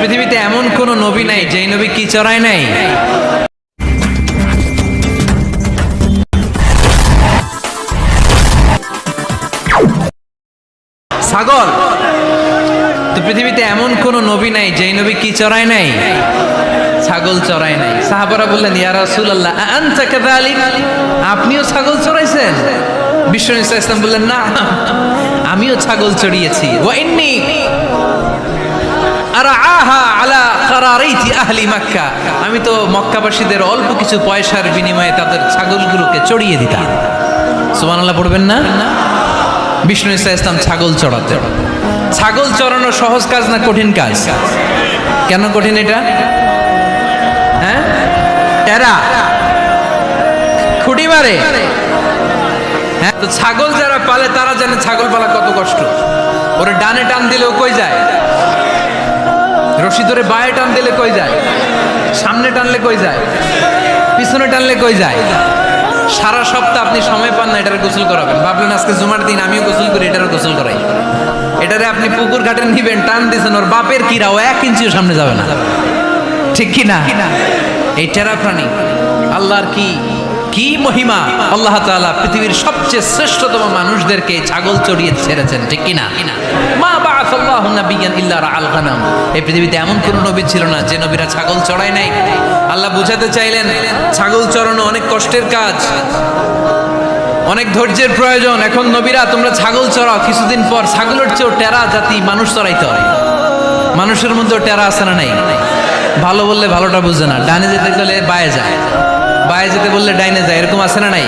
পৃথিবীতে এমন কোন নবী নাই, যেই নবী কি চড়ায় নাই? ছাগল তো পৃথিবীতে এমন কোন নবী নাই, যেই নবী কি চড়ায় নাই? ছাগল চড়ায় নাই। সাহাবারা বললেন, ইয়া আনতা কাযালিক? আপনিও ছাগল চড়াইছেন? বিশ্ব সাল্লাল্লাহু বললেন, না, আমিও ছাগল চড়িয়েছি। ওয়া আলা আমি তো মক্কাবাসীদের অল্প কিছু পয়সার বিনিময়ে তাদের ছাগলগুলোকে চড়িয়ে দিতাম। সুবহানাল্লাহ পড়বেন না? বিষ্ণু ইসা ইসলাম ছাগল চড়াতে ছাগল চড়ানো সহজ কাজ না কঠিন কাজ? কেন কঠিন এটা? হ্যাঁ? টেরা খুঁটি মারে। হ্যাঁ? তো ছাগল যারা পালে তারা জানে ছাগল পালা কত কষ্ট। ওরা ডানে টান দিলেও কই যায়? রশি ধরে বায়ে টান দিলে কই যায়? সামনে টানলে কই যায়? পিছনে টানলে কই যায়? সারা সপ্তাহ আপনি সময় পান না এটার গোসল করাবেন। ভাবলেন আজকে জুমার দিন, আমিও গোসল করি, এটারও গোসল করাই। এটারে আপনি পুকুর ঘাটে নিবেন, টান দিয়েছেন ওর বাপের কিরা ও এক ইঞ্চিও সামনে যাবে না। ঠিক কি না? এই টেরা প্রাণী, আল্লাহর কি কি মহিমা? আল্লাহ তাআলা পৃথিবীর সবচেয়ে শ্রেষ্ঠতম মানুষদেরকে ছাগল চড়িয়ে ছেড়েছেন, ঠিক কি না? মা নাবিয়ান ইল্লা এই পৃথিবীতে এমন নবী ছিল না যে নবীরা ছাগল চড়ায় নাই। আল্লাহ বুঝাতে চাইলেন, ছাগল চড়ানো অনেক কষ্টের কাজ, অনেক ধৈর্যের প্রয়োজন। এখন নবীরা, তোমরা ছাগল চড়াও, কিছুদিন পর ছাগলের চেয়েও টেরা জাতি মানুষ চড়াইতে হয়। মানুষের মধ্যেও টেরা আছে না নাই? ভালো বললে ভালোটা বুঝে না, ডানে যেতে গেলে বায়ে যায়। বায়ে যেতে বললে ডাইনে যায়, এরকম আছে না নাই?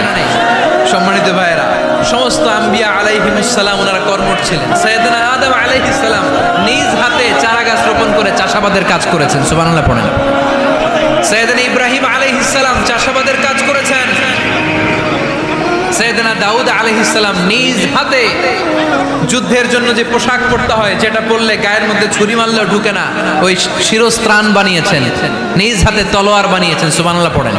সম্মানিত ভাইয়েরা সমস্ত আম্বিয়া আলাইহিমুসালাম ওনারা কর্মঠ ছিলেন। সৈয়দনা আদম আলাইহিসসালাম নিজ হাতে চারা গাছ রোপণ করে চাষাবাদের কাজ করেছেন, সুবহানাল্লাহ পড়েন। সৈয়দনা ইব্রাহিম আলাইহিসসালাম চাষাবাদের কাজ করেছেন। সৈয়দনা দাউদ আলহিসাল্লাম নিজ হাতে যুদ্ধের জন্য যে পোশাক পরতে হয়, যেটা পরলে গায়ের মধ্যে ছুরি মারলেও ঢুকে না, ওই শিরস্ত্রাণ বানিয়েছেন। নিজ হাতে তলোয়ার বানিয়েছেন, সুবহানাল্লাহ পড়েন।